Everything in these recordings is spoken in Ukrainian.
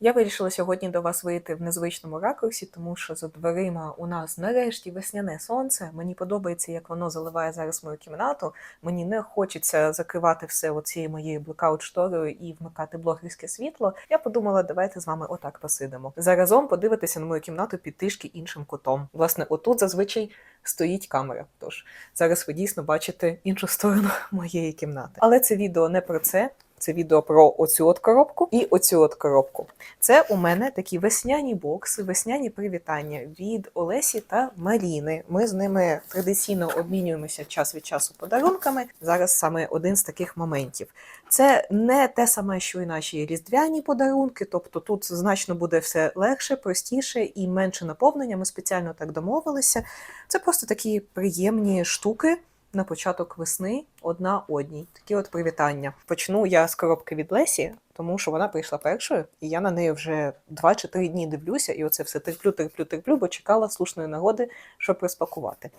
Я вирішила сьогодні до вас вийти в незвичному ракурсі, тому що за дверима у нас нарешті весняне сонце. Мені подобається, як воно заливає зараз мою кімнату. Мені не хочеться закривати все оцією моєю блекаут шторою і вмикати блогерське світло. Я подумала, давайте з вами отак посидимо. Заразом подивитися на мою кімнату під трішки іншим кутом. Власне, отут зазвичай стоїть камера. Тож зараз ви дійсно бачите іншу сторону моєї кімнати. Але це відео не про це. Це відео про оцю от коробку і оцю от коробку. Це у мене такі весняні бокси, весняні привітання від Олесі та Маріни. Ми з ними традиційно обмінюємося час від часу подарунками. Зараз саме один з таких моментів. Це не те саме, що і наші різдвяні подарунки, тобто тут значно буде все легше, простіше і менше наповнення. Ми спеціально так домовилися. Це просто такі приємні штуки на початок весни одна одній. Такі от привітання. Почну я з коробки від Лесі, тому що вона прийшла першою, і я на неї вже два чи три дні дивлюся, і оце все терплю, терплю, терплю, бо чекала слушної нагоди, щоб розпакувати.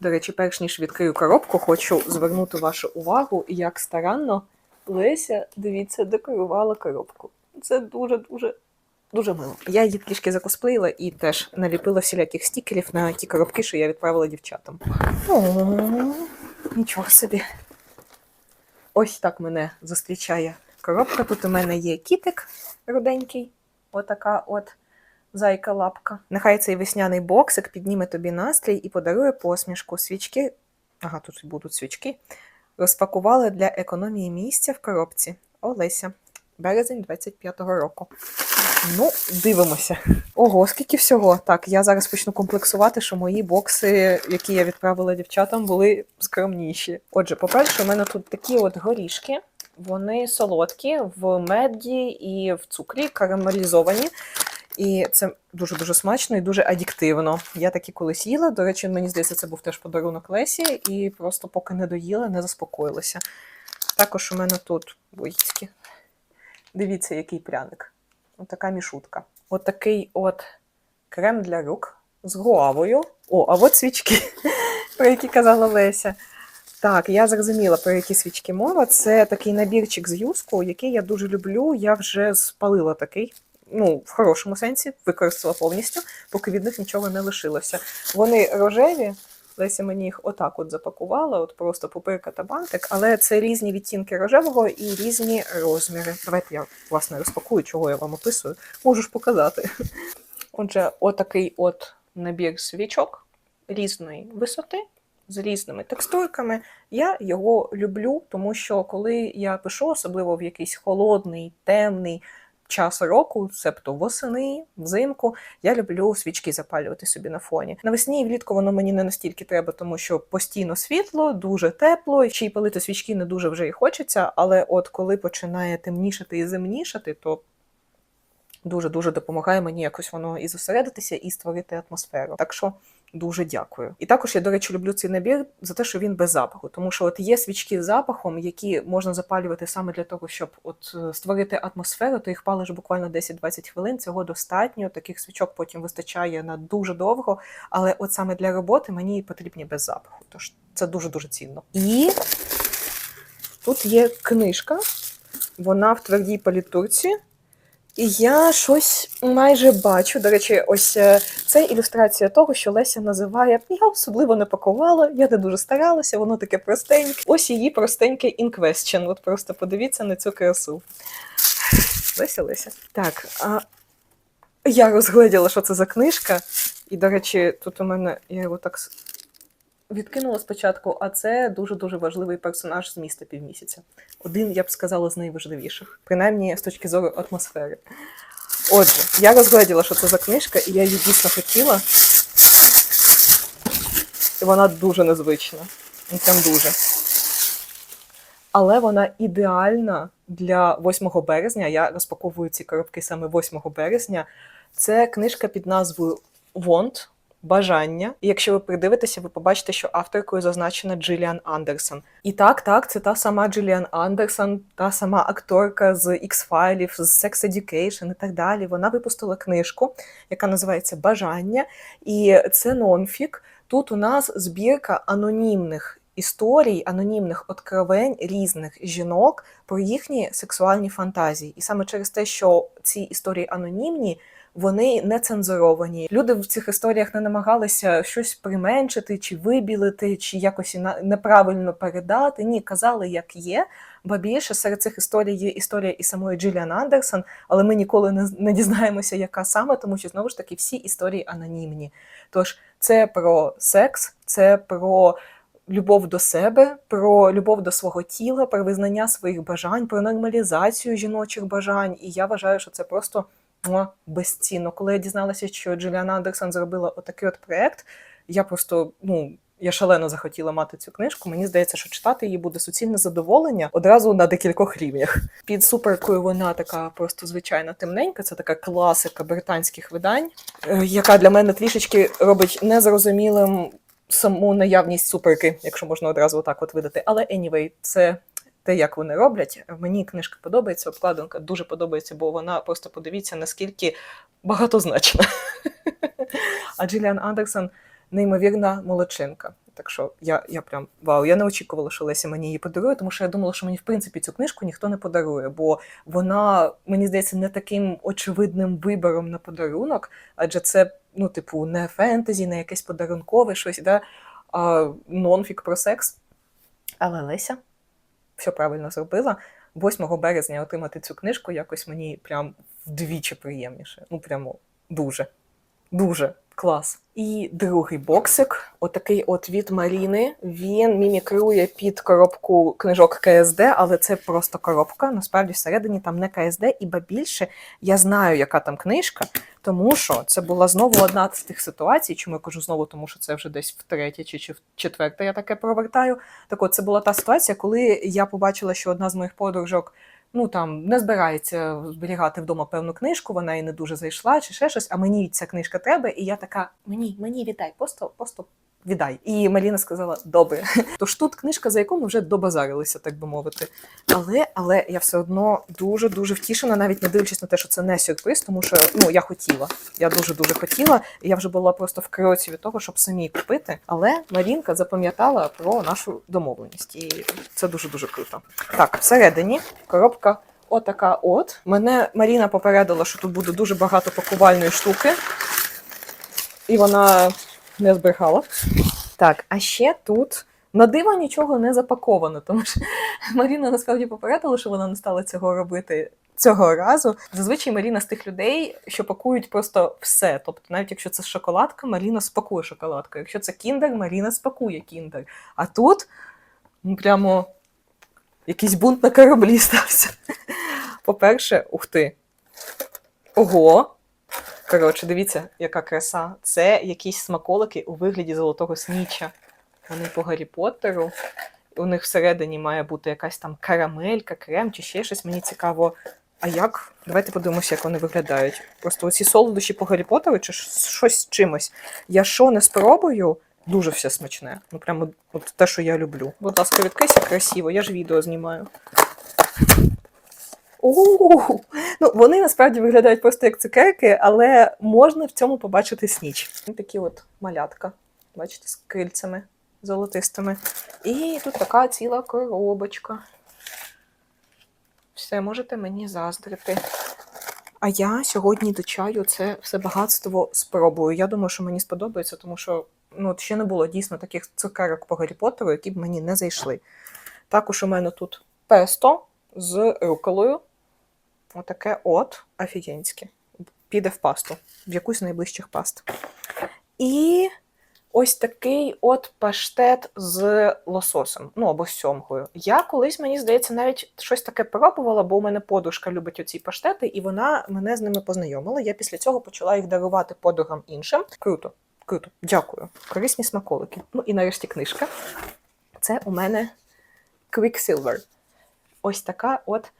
До речі, перш ніж відкрию коробку, хочу звернути вашу увагу, як старанно Леся, дивіться, декорувала коробку. Це дуже-дуже Дуже мило. Я її трішки закосплеїла і теж наліпила всіляких стікерів на ті коробки, що я відправила дівчатам. О, нічого собі. Ось так мене зустрічає коробка. Тут у мене є кітик руденький, отака от зайка-лапка. Нехай цей весняний боксик підніме тобі настрій і подарує посмішку. Свічки, ага, тут будуть свічки. Розпакували для економії місця в коробці. Олеся. Березень 25-го року. Ну, дивимося. Ого, скільки всього. Так, я зараз почну комплексувати, що мої бокси, які я відправила дівчатам, були скромніші. Отже, по-перше, у мене тут такі от горішки. Вони солодкі в меді і в цукрі, карамелізовані. І це дуже-дуже смачно і дуже адіктивно. Я такі колись їла. До речі, мені здається, це був теж подарунок Лесі, і просто поки не доїла, не заспокоїлася. Також у мене тут боїцькі. Дивіться, який пряник. Отака мішутка. Отакий от крем для рук з гуавою. О, а от свічки, про які казала Леся. Так, я зрозуміла, про які свічки мова. Це такий набірчик з юску, який я дуже люблю. Я вже спалила такий. Ну, в хорошому сенсі, використала повністю, поки від них нічого не лишилося. Вони рожеві, Леся мені їх отак от запакувала, от просто пупирка та бантик, але це різні відтінки рожевого і різні розміри. Давайте я, власне, розпакую, чого я вам описую. Можу ж показати. Отже, отакий от набір свічок різної висоти. З різними текстурками. Я його люблю, тому що коли я пишу, особливо в якийсь холодний, темний час року, себто восени, взимку, я люблю свічки запалювати собі на фоні. Навесні і влітку воно мені не настільки треба, тому що постійно світло, дуже тепло, ще й палити свічки не дуже вже і хочеться. Але от коли починає темнішати і зимнішати, то дуже-дуже допомагає мені якось воно і зосередитися, і створити атмосферу. Так що дуже дякую. І також я, до речі, люблю цей набір за те, що він без запаху, тому що от є свічки з запахом, які можна запалювати саме для того, щоб от е, створити атмосферу, то їх палиш буквально 10-20 хвилин. Цього достатньо. Таких свічок потім вистачає на дуже довго. Але от саме для роботи мені потрібні без запаху. Тож це дуже дуже цінно. І тут є книжка, вона в твердій палітурці. І я щось майже бачу. До речі, ось е, це ілюстрація того, що Леся називає. Я особливо не пакувала, я не дуже старалася, воно таке простеньке. Ось її простеньке question. От просто подивіться на цю красу. Леся, Леся. Так, а я розгледіла, що це за книжка. І, до речі, тут у мене я його так відкинула спочатку, а це дуже-дуже важливий персонаж з міста півмісяця. Один, я б сказала, з найважливіших, принаймні з точки зору атмосфери. Отже, я розгляділа, що це за книжка, і я її дійсно хотіла. І вона дуже незвична. Ну, Прям дуже. Але вона ідеальна для 8 березня. Я розпаковую ці коробки саме 8 березня. Це книжка під назвою Want бажання. І якщо ви придивитеся, ви побачите, що авторкою зазначена Джиліан Андерсон. І так, так, це та сама Джиліан Андерсон, та сама акторка з X-файлів, з Sex Education і так далі. Вона випустила книжку, яка називається Бажання, і це нонфік. Тут у нас збірка анонімних історій, анонімних откровень різних жінок про їхні сексуальні фантазії. І саме через те, що ці історії анонімні, вони не цензуровані. Люди в цих історіях не намагалися щось применшити, чи вибілити, чи якось неправильно передати. Ні, казали, як є. Ба більше серед цих історій є історія і самої Джиліан Андерсон, але ми ніколи не, не дізнаємося, яка саме, тому що знову ж таки всі історії анонімні. Тож це про секс, це про любов до себе, про любов до свого тіла, про визнання своїх бажань, про нормалізацію жіночих бажань. І я вважаю, що це просто безцінно. Коли я дізналася, що Джиліан Андерсон зробила отакий от проект, я просто ну. Я шалено захотіла мати цю книжку. Мені здається, що читати її буде суцільне задоволення одразу на декількох рівнях. Під суперкою вона така просто звичайна темненька. Це така класика британських видань, е, яка для мене трішечки робить незрозумілим саму наявність суперки, якщо можна одразу отак от видати. Але anyway, це те, як вони роблять. Мені книжка подобається, обкладинка дуже подобається, бо вона просто подивіться, наскільки багатозначна. А Джиліан Андерсон неймовірна молодчинка. Так що я, я прям вау, я не очікувала, що Леся мені її подарує, тому що я думала, що мені в принципі цю книжку ніхто не подарує, бо вона, мені здається, не таким очевидним вибором на подарунок, адже це, ну, типу, не фентезі, не якесь подарункове щось, да, а нонфік про секс. Але Леся все правильно зробила. 8 березня отримати цю книжку якось мені прям вдвічі приємніше. Ну, прямо дуже. Дуже клас. І другий боксик, отакий от від Маріни. Він мімікрує під коробку книжок КСД, але це просто коробка. Насправді всередині там не КСД, і ба більше я знаю, яка там книжка, тому що це була знову одна з тих ситуацій. Чому я кажу знову, тому що це вже десь втретє чи, в четверте я таке провертаю. Так от це була та ситуація, коли я побачила, що одна з моїх подружок ну там не збирається зберігати вдома певну книжку, вона і не дуже зайшла, чи ще щось, а мені ця книжка треба, і я така: мені, мені віддай, просто, просто. Віддай. І Маріна сказала: добре. Тож тут книжка, за яку ми вже добазарилися, так би мовити. Але але я все одно дуже дуже втішена, навіть не дивлячись на те, що це не сюрприз, тому що ну я хотіла. Я дуже дуже хотіла. І я вже була просто в кроці від того, щоб самі купити. Але Марінка запам'ятала про нашу домовленість, і це дуже дуже круто. Так, всередині коробка. Отака от. Мене Маріна попередила, що тут буде дуже багато пакувальної штуки, і вона не збрехала. Так, а ще тут на диво нічого не запаковано, тому що Маріна насправді попередила, що вона не стала цього робити цього разу. Зазвичай Маріна з тих людей, що пакують просто все. Тобто, навіть якщо це шоколадка, Маріна спакує шоколадку. Якщо це кіндер, Маріна спакує кіндер. А тут ну, прямо якийсь бунт на кораблі стався. По-перше, ух ти. Ого! Коротше, дивіться, яка краса. Це якісь смаколики у вигляді золотого сніча. Вони по Гаррі Поттеру. У них всередині має бути якась там карамелька, крем чи ще щось. Мені цікаво. А як? Давайте подивимося, як вони виглядають. Просто оці солодощі по Гаррі Поттеру чи щось з чимось. Я що не спробую, дуже все смачне. Ну прямо от те, що я люблю. Будь ласка, відкрийся красиво, я ж відео знімаю. О, ну вони насправді виглядають просто як цукерки, але можна в цьому побачити сніч. Такі от малятка, бачите, з крильцями золотистими. І тут така ціла коробочка. Все, можете мені заздрити. А я сьогодні до чаю це все багатство спробую. Я думаю, що мені сподобається, тому що ну, ще не було дійсно таких цукерок по Гаррі Поттеру, які б мені не зайшли. Також у мене тут песто з руколою. Отаке от офігенське. Піде в пасту, в якусь з найближчих паст. І ось такий от паштет з лососем, ну або з сьомкою. Я колись, мені здається, навіть щось таке пробувала, бо у мене подружка любить оці паштети, і вона мене з ними познайомила. Я після цього почала їх дарувати подругам іншим. Круто, круто, дякую. Корисні смаколики. Ну і нарешті книжка. Це у мене Quicksilver. Ось така от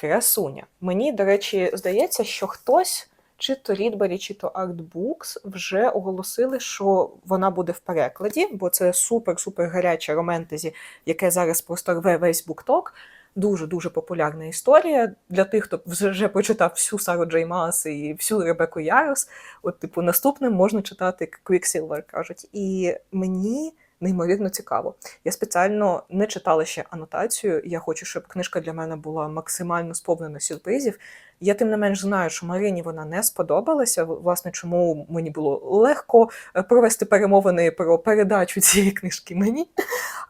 красуня. Мені, до речі, здається, що хтось, чи то Рідбері, чи то Artbooks, вже оголосили, що вона буде в перекладі, бо це супер-супер гаряче романтезі, яке зараз просто рве весь букток. Дуже-дуже популярна історія для тих, хто вже прочитав всю Сару Джей Маас і всю Ребеку Ярос. От, типу, наступним можна читати Quicksilver, кажуть. І мені неймовірно цікаво. Я спеціально не читала ще анотацію. Я хочу, щоб книжка для мене була максимально сповнена сюрпризів. Я тим не менш знаю, що Марині вона не сподобалася. Власне, чому мені було легко е, провести перемовини про передачу цієї книжки мені.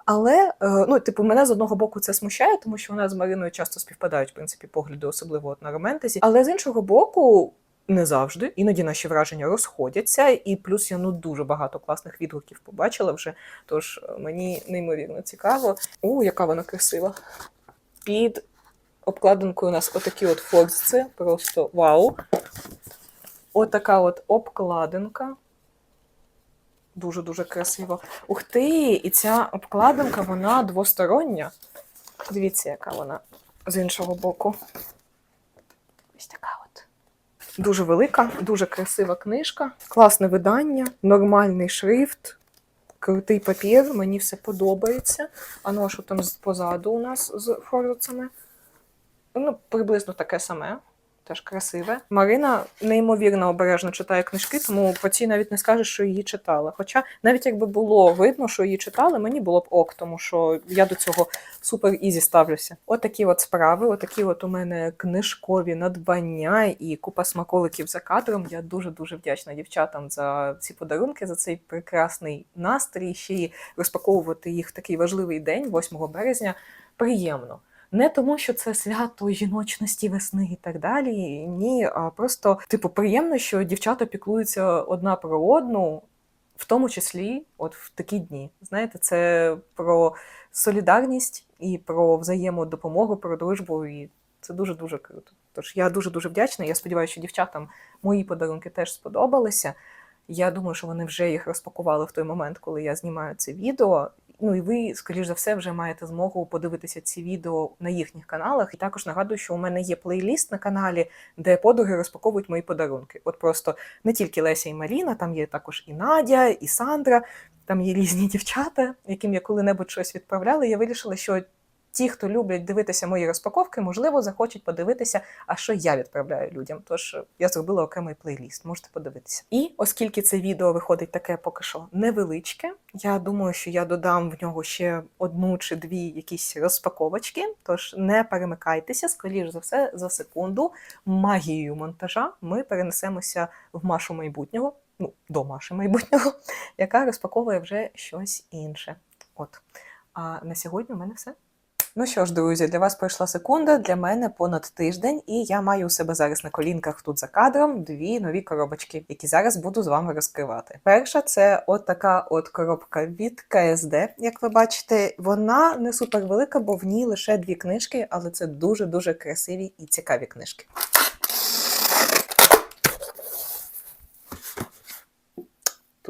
Але е, ну, типу, мене з одного боку це смущає, тому що вона з Мариною часто співпадають в принципі погляди, особливо от на романтезі. Але з іншого боку. Не завжди, іноді наші враження розходяться, і плюс я ну дуже багато класних відгуків побачила вже. Тож е, мені неймовірно цікаво. О, яка вона красива! Під обкладинкою у нас отакі от форсці, просто вау. Отака от обкладинка. Дуже-дуже красиво. Ух ти! І ця обкладинка, вона двостороння. Дивіться, яка вона з іншого боку. Ось така. Дуже велика, дуже красива книжка, класне видання, нормальний шрифт, крутий папір, мені все подобається. А ну, а що там позаду у нас з форзацами? Ну, приблизно таке саме. Теж красиве. Марина неймовірно обережно читає книжки, тому по цій навіть не скажеш, що її читала. Хоча навіть якби було видно, що її читали, мені було б ок, тому що я до цього супер ізі ставлюся. От от справи, от такі от у мене книжкові надбання і купа смаколиків за кадром. Я дуже дуже вдячна дівчатам за ці подарунки, за цей прекрасний настрій. Ще й розпаковувати їх в такий важливий день, 8 березня. Приємно. Не тому, що це свято жіночності, весни і так далі. Ні, а просто типу приємно, що дівчата піклуються одна про одну, в тому числі, от в такі дні. Знаєте, це про солідарність і про взаємодопомогу, про дружбу. І це дуже дуже круто. Тож я дуже дуже вдячна. Я сподіваюся, що дівчатам мої подарунки теж сподобалися. Я думаю, що вони вже їх розпакували в той момент, коли я знімаю це відео. Ну і ви, скоріш за все, вже маєте змогу подивитися ці відео на їхніх каналах. І також нагадую, що у мене є плейліст на каналі, де подруги розпаковують мої подарунки. От просто не тільки Леся і Маріна, там є також і Надя, і Сандра, там є різні дівчата, яким я коли-небудь щось відправляла. Я вирішила, що ті, хто люблять дивитися мої розпаковки, можливо, захочуть подивитися, а що я відправляю людям. Тож е, я зробила окремий плейліст, можете подивитися. І оскільки це відео виходить таке поки що невеличке, я думаю, що я додам в нього ще одну чи дві якісь розпаковочки. Тож не перемикайтеся, скоріш за все, за секунду. Магією монтажа ми перенесемося в Машу майбутнього. Ну, до Маші майбутнього, яка розпаковує вже щось інше. От. А на сьогодні у мене все. Ну що ж, друзі, для вас пройшла секунда, для мене понад тиждень, і я маю у себе зараз на колінках тут за кадром дві нові коробочки, які зараз буду з вами розкривати. Перша це от от коробка від КСД, як ви бачите. Вона не супер велика, бо в ній лише дві книжки, але це дуже дуже красиві і цікаві книжки.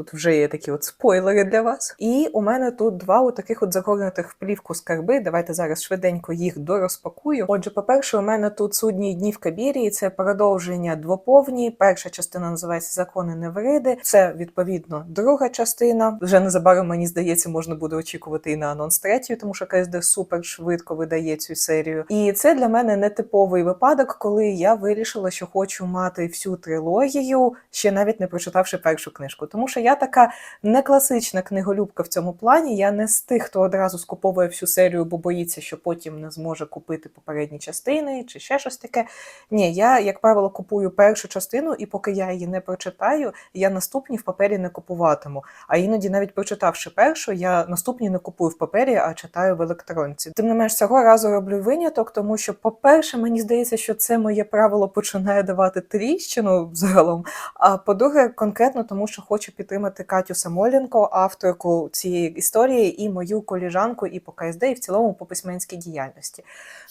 Тут вже є такі от спойлери для вас. І у мене тут два от таких от загорнутих в плівку скарби. Давайте зараз швиденько їх дорозпакую. Отже, по-перше, у мене тут судні дні в Кабірії. Це продовження двоповні. Перша частина називається Закони Невриди. Це відповідно друга частина. Вже незабаром мені здається, можна буде очікувати і на анонс третьої, тому що КСД супер швидко видає цю серію. І це для мене нетиповий випадок, коли я вирішила, що хочу мати всю трилогію, ще навіть не прочитавши першу книжку. Тому що я така не класична книголюбка в цьому плані. Я не з тих, хто одразу скуповує всю серію, бо боїться, що потім не зможе купити попередні частини чи ще щось таке. Ні, я, як правило, купую першу частину, і поки я її не прочитаю, я наступні в папері не купуватиму. А іноді, навіть прочитавши першу, я наступні не купую в папері, а читаю в електронці. Тим не менш, цього разу роблю виняток, тому що, по-перше, мені здається, що це моє правило починає давати тріщину загалом. А по-друге, конкретно тому, що хочу підтримати Катю Самойленко, авторку цієї історії, і мою коліжанку і по КСД, і в цілому по письменській діяльності.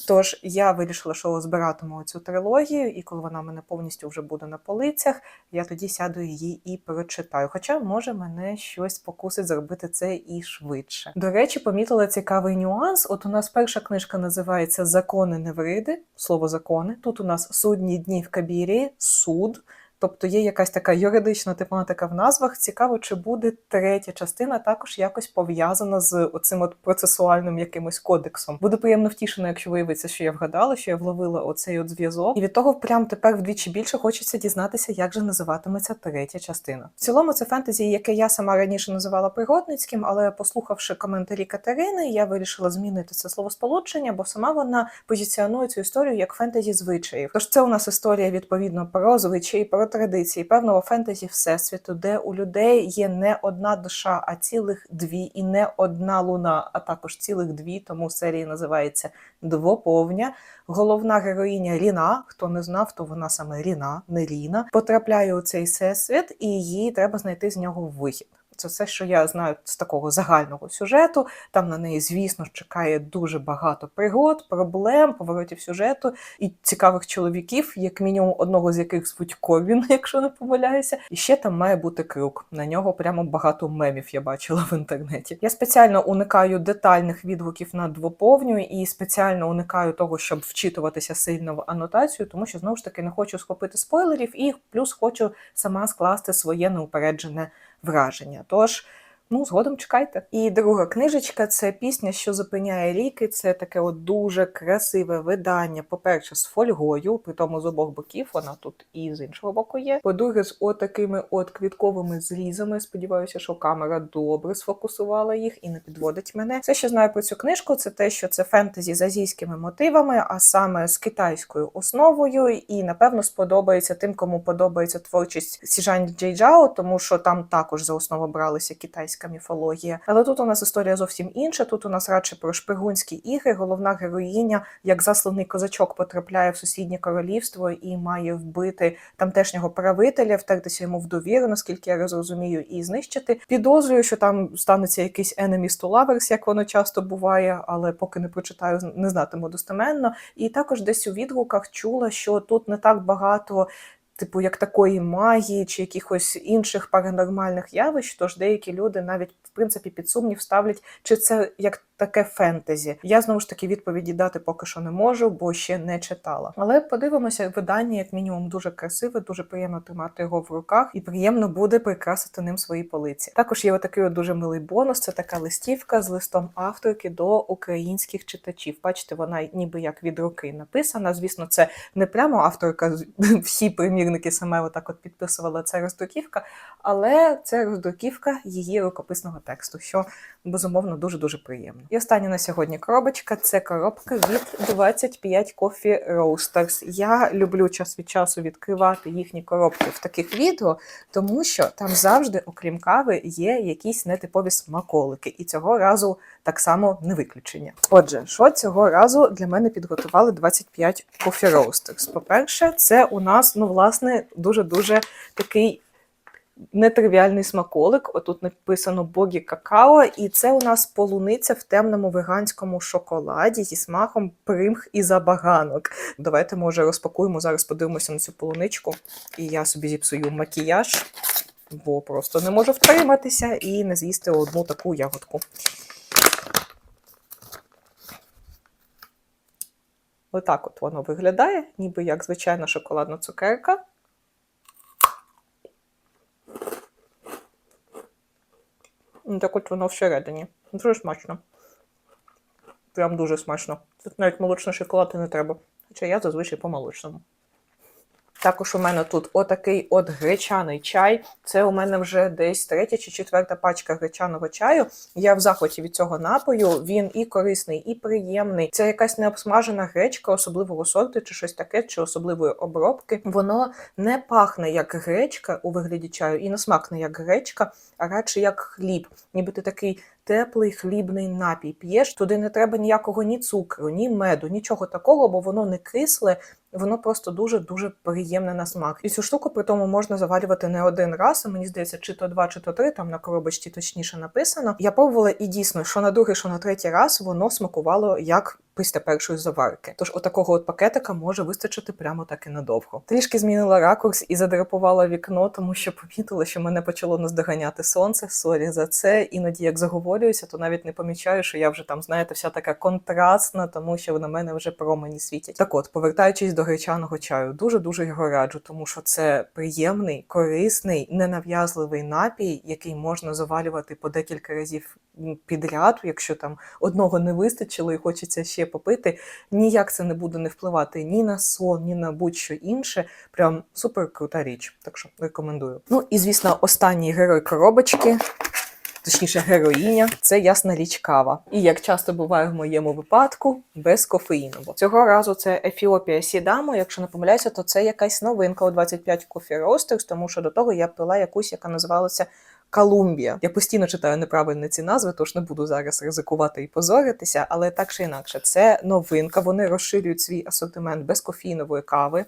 Тож я вирішила, що збиратиму цю трилогію, і коли вона в мене повністю вже буде на полицях, я тоді сяду її і прочитаю. Хоча, може, мене щось покусить зробити це і швидше. До речі, помітила цікавий нюанс. От у нас перша книжка називається Закони Невриди, слово закони. Тут у нас судні дні в Кабірі, суд. Тобто є якась така юридична тематика в назвах. Цікаво, чи буде третя частина також якось пов'язана з оцим от процесуальним якимось кодексом. Буду приємно втішена, якщо виявиться, що я вгадала, що я вловила оцей от зв'язок. І від того прям тепер вдвічі більше хочеться дізнатися, як же називатиметься третя частина. В цілому це фентезі, яке я сама раніше називала пригодницьким, але послухавши коментарі Катерини, я вирішила змінити це словосполучення, бо сама вона позиціонує цю історію як фентезі звичаїв. Тож це у нас історія відповідно про звичаї, про традиції певного фентезі всесвіту, де у людей є не одна душа, а цілих дві, і не одна луна, а також цілих дві. Тому серія називається Двоповня. Головна героїня Ріна, хто не знав, то вона саме Ріна, не Ріна, потрапляє у цей всесвіт, і їй треба знайти з нього вихід. Це все, що я знаю з такого загального сюжету. Там на неї, звісно, чекає дуже багато пригод, проблем, поворотів сюжету і цікавих чоловіків, як мінімум одного з яких звуть Ковін, якщо не помиляюся. І ще там має бути крюк. На нього прямо багато мемів я бачила в інтернеті. Я спеціально уникаю детальних відгуків на двоповню і спеціально уникаю того, щоб вчитуватися сильно в анотацію, тому що знову ж таки не хочу схопити спойлерів, і плюс хочу сама скласти своє неупереджене враження. Тож. Ну, згодом чекайте. І друга книжечка це пісня, що зупиняє ріки. Це таке от дуже красиве видання. По-перше, з фольгою, при тому з обох боків, вона тут і з іншого боку є. По-друге, з отакими от квітковими зрізами. Сподіваюся, що камера добре сфокусувала їх і не підводить мене. Все, що знаю про цю книжку, це те, що це фентезі з азійськими мотивами, а саме з китайською основою. І напевно сподобається тим, кому подобається творчість Сіжань Джейджао, тому що там також за основу бралися китайська міфологія. Але тут у нас історія зовсім інша. Тут у нас радше про шпигунські ігри. Головна героїня, як засланий козачок, потрапляє в сусіднє королівство і має вбити тамтешнього правителя, втертися йому в довіру, наскільки я розумію, і знищити. Підозрюю, що там станеться якийсь enemies to lovers, як воно часто буває, але поки не прочитаю, не знатиму достеменно. І також десь у відгуках чула, що тут не так багато. Типу, як такої магії чи якихось інших паранормальних явищ, тож деякі люди навіть в принципі під сумнів ставлять, чи це як таке фентезі. Я знову ж таки відповіді дати поки що не можу, бо ще не читала. Але подивимося, видання, як мінімум, дуже красиве, дуже приємно тримати його в руках, і приємно буде прикрасити ним свої полиці. Також є отакий от дуже милий бонус. Це така листівка з листом авторки до українських читачів. Бачите, вона ніби як від руки написана. Звісно, це не прямо авторка всі примірники саме отак от підписувала. Це роздруківка, але це роздруківка її рукописного тексту, що безумовно дуже дуже приємно. І остання на сьогодні коробочка це коробка від 25 Coffee Roasters. Я люблю час від часу відкривати їхні коробки в таких відео, тому що там завжди, окрім кави, є якісь нетипові смаколики. І цього разу так само не виключення. Отже, що цього разу для мене підготували 25 Coffee Roasters? По-перше, це у нас, ну, власне, дуже-дуже такий нетривіальний смаколик. Отут написано богі какао, і це у нас полуниця в темному веганському шоколаді зі смаком примх і забаганок. Давайте, може, розпакуємо зараз, подивимося на цю полуничку, і я собі зіпсую макіяж, бо просто не можу втриматися і не з'їсти одну таку ягодку. Отак от воно виглядає, ніби як звичайна шоколадна цукерка. Так от воно всередині. Дуже смачно. Прям дуже смачно. Тут навіть молочний шоколад не треба. Хоча я зазвичай по молочному. Також у мене тут отакий от гречаний чай. Це у мене вже десь третя чи четверта пачка гречаного чаю. Я в захваті від цього напою. Він і корисний, і приємний. Це якась необсмажена гречка особливого сорту, чи щось таке, чи особливої обробки. Воно не пахне як гречка у вигляді чаю, і не смак не як гречка, а радше як хліб. Ніби ти такий теплий хлібний напій п'єш. Туди не треба ніякого ні цукру, ні меду, нічого такого, бо воно не кисле. Воно просто дуже-дуже приємне на смак. І цю штуку при тому можна заварювати не один раз, мені здається, чи то два, чи то три, там на коробочці точніше написано. Я пробувала і дійсно, що на другий, що на третій раз воно смакувало як після першої заварки. Тож отакого от пакетика може вистачити прямо так і надовго. Трішки змінила ракурс і задрапувала вікно, тому що помітила, що мене почало наздоганяти сонце. Сорі за це. Іноді як заговорююся, то навіть не помічаю, що я вже там, знаєте, вся така контрастна, тому що на мене вже промені світять. Так от, повертаючись до гречаного чаю, дуже дуже його раджу, тому що це приємний, корисний, ненав'язливий напій, який можна завалювати по декілька разів підряд, якщо там одного не вистачило і хочеться ще попити. Ніяк це не буде не впливати ні на сон, ні на будь-що інше. Прям супер крута річ. Так що рекомендую. Ну і звісно, останній герой коробочки. Точніше, героїня це ясна річ кава. І як часто буває в моєму випадку, без кофеїну. Бо цього разу це Ефіопія Сідамо. Якщо не помиляюся, то це якась новинка у 25 Coffee Roasters, тому що до того я пила якусь, яка називалася Колумбія. Я постійно читаю неправильно ці назви, тож не буду зараз ризикувати і позоритися, але так чи інакше, це новинка. Вони розширюють свій асортимент безкофійнової кави.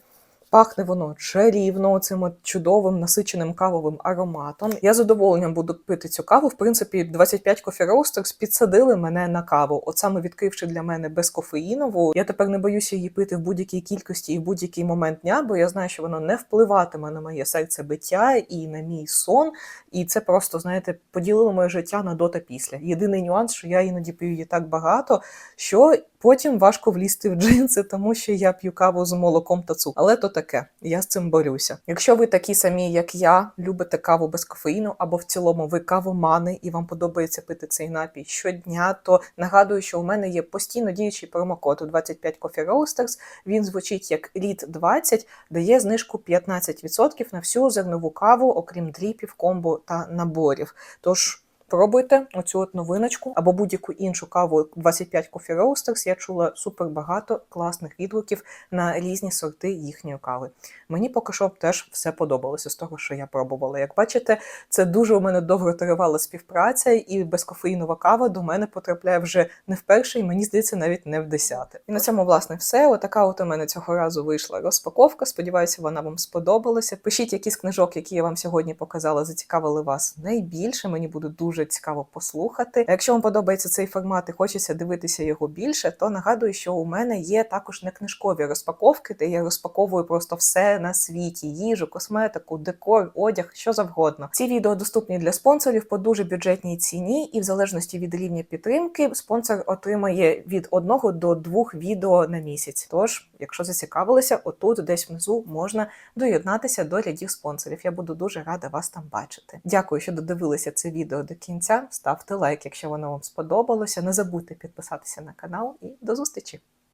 Пахне воно чарівно, цим чудовим насиченим кавовим ароматом. Я задоволенням буду пити цю каву. В принципі, 25 Coffee Roasters підсадили мене на каву. От саме відкривши для мене безкофеїнову, я тепер не боюся її пити в будь-якій кількості і в будь-який момент дня, бо я знаю, що воно не впливатиме на моє серцебиття і на мій сон. І це просто, знаєте, поділило моє життя на до та після. Єдиний нюанс, що я іноді п'ю її так багато, що потім важко влізти в джинси, тому що я п'ю каву з молоком та цукром. Але то таке, я з цим борюся. Якщо ви такі самі, як я, любите каву без кофеїну, або в цілому ви кавомани і вам подобається пити цей напій щодня, то нагадую, що у мене є постійно діючий промокод у 25 Coffee Roasters. Він звучить як READ 20 дає знижку 15% на всю зернову каву, окрім дріпів, комбо та наборів. Тож Пробуйте оцю от новиночку або будь-яку іншу каву 25 Coffee Roasters. Я чула супер багато класних відгуків на різні сорти їхньої кави. Мені поки що теж все подобалося з того, що я пробувала. Як бачите, це дуже у мене довго тривала співпраця, і безкофеїнова кава до мене потрапляє вже не вперше, і мені здається, навіть не в десяте. І на цьому, власне, все. Отака от у мене цього разу вийшла розпаковка. Сподіваюся, вона вам сподобалася. Пишіть, які з книжок, які я вам сьогодні показала, зацікавили вас найбільше. Мені буде дуже цікаво послухати. Якщо вам подобається цей формат і хочеться дивитися його більше, то нагадую, що у мене є також не книжкові розпаковки, де я розпаковую просто все на світі: їжу, косметику, декор, одяг, що завгодно. Ці відео доступні для спонсорів по дуже бюджетній ціні, і в залежності від рівня підтримки, спонсор отримає від одного до двох відео на місяць. Тож, якщо зацікавилися, отут десь внизу можна доєднатися до рядів спонсорів. Я буду дуже рада вас там бачити. Дякую, що додивилися це відео до кінця. Ставте лайк, якщо воно вам сподобалося. Не забудьте підписатися на канал і до зустрічі!